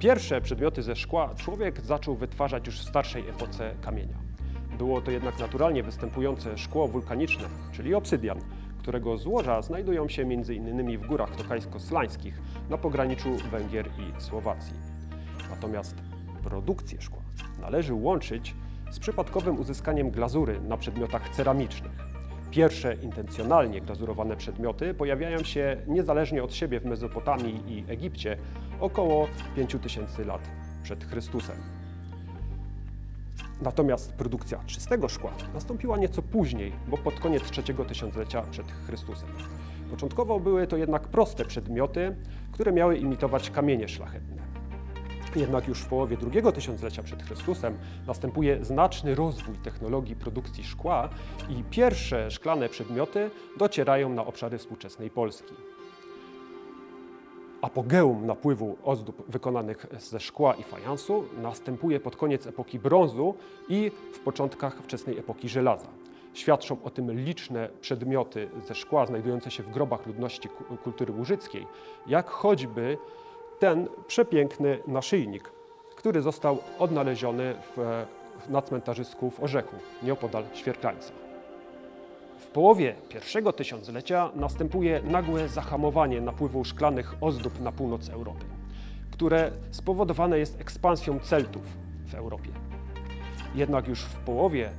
Pierwsze przedmioty ze szkła człowiek zaczął wytwarzać już w starszej epoce kamienia. Było to jednak naturalnie występujące szkło wulkaniczne, czyli obsydian, którego złoża znajdują się m.in. w górach tokajsko-slańskich na pograniczu Węgier i Słowacji. Natomiast produkcję szkła należy łączyć z przypadkowym uzyskaniem glazury na przedmiotach ceramicznych. Pierwsze intencjonalnie glazurowane przedmioty pojawiają się niezależnie od siebie w Mezopotamii i Egipcie około 5000 lat przed Chrystusem. Natomiast produkcja czystego szkła nastąpiła nieco później, bo pod koniec trzeciego tysiąclecia przed Chrystusem. Początkowo były to jednak proste przedmioty, które miały imitować kamienie szlachetne. Jednak już w połowie drugiego tysiąclecia przed Chrystusem następuje znaczny rozwój technologii produkcji szkła i pierwsze szklane przedmioty docierają na obszary współczesnej Polski. Apogeum napływu ozdób wykonanych ze szkła i fajansu następuje pod koniec epoki brązu i w początkach wczesnej epoki żelaza. Świadczą o tym liczne przedmioty ze szkła znajdujące się w grobach ludności ku- kultury łużyckiej, jak choćby ten przepiękny naszyjnik, który został odnaleziony w, na cmentarzysku w Orzechu, nieopodal Świerklańca. Połowie pierwszego tysiąclecia następuje nagłe zahamowanie napływu szklanych ozdób na północ Europy, które spowodowane jest ekspansją Celtów w Europie. Jednak już w połowie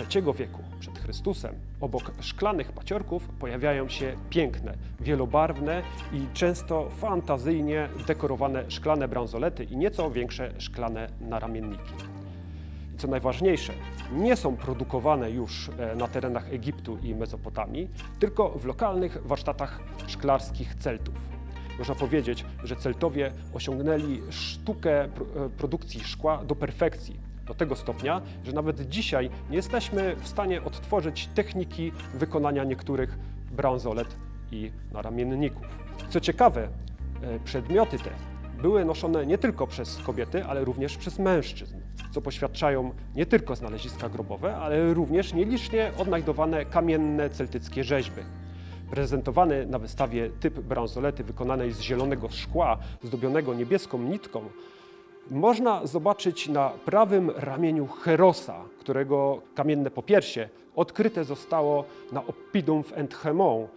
III wieku przed Chrystusem obok szklanych paciorków pojawiają się piękne, wielobarwne i często fantazyjnie dekorowane szklane bransolety i nieco większe szklane naramienniki. Co najważniejsze, nie są produkowane już e, na terenach Egiptu i Mezopotamii, tylko w lokalnych warsztatach szklarskich Celtów. Można powiedzieć, że Celtowie osiągnęli sztukę e, produkcji szkła do perfekcji. Do tego stopnia, że nawet dzisiaj nie jesteśmy w stanie odtworzyć techniki wykonania niektórych bransolet i naramienników. Co ciekawe, e, przedmioty te były noszone nie tylko przez kobiety, ale również przez mężczyzn, co poświadczają nie tylko znaleziska grobowe, ale również nielicznie odnajdowane kamienne celtyckie rzeźby. Prezentowany na wystawie typ bransolety wykonanej z zielonego szkła, zdobionego niebieską nitką, można zobaczyć na prawym ramieniu Herosa, którego kamienne popiersie odkryte zostało na Oppidum w Enthemont,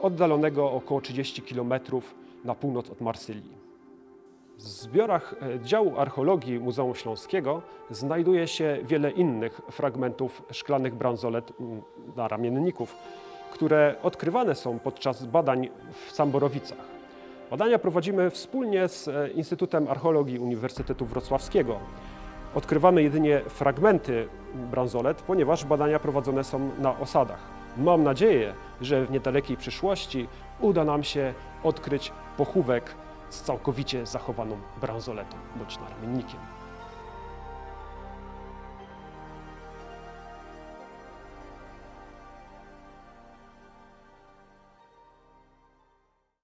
oddalonego około 30 km na północ od Marsylii. W zbiorach e, działu archeologii Muzeum Śląskiego znajduje się wiele innych fragmentów szklanych bransolet na ramienników, które odkrywane są podczas badań w Samborowicach. Badania prowadzimy wspólnie z e, Instytutem Archeologii Uniwersytetu Wrocławskiego. Odkrywamy jedynie fragmenty bransolet, ponieważ badania prowadzone są na osadach. Mam nadzieję, że w niedalekiej przyszłości uda nam się odkryć pochówek z całkowicie zachowaną bransoletą bądź naramiennikiem.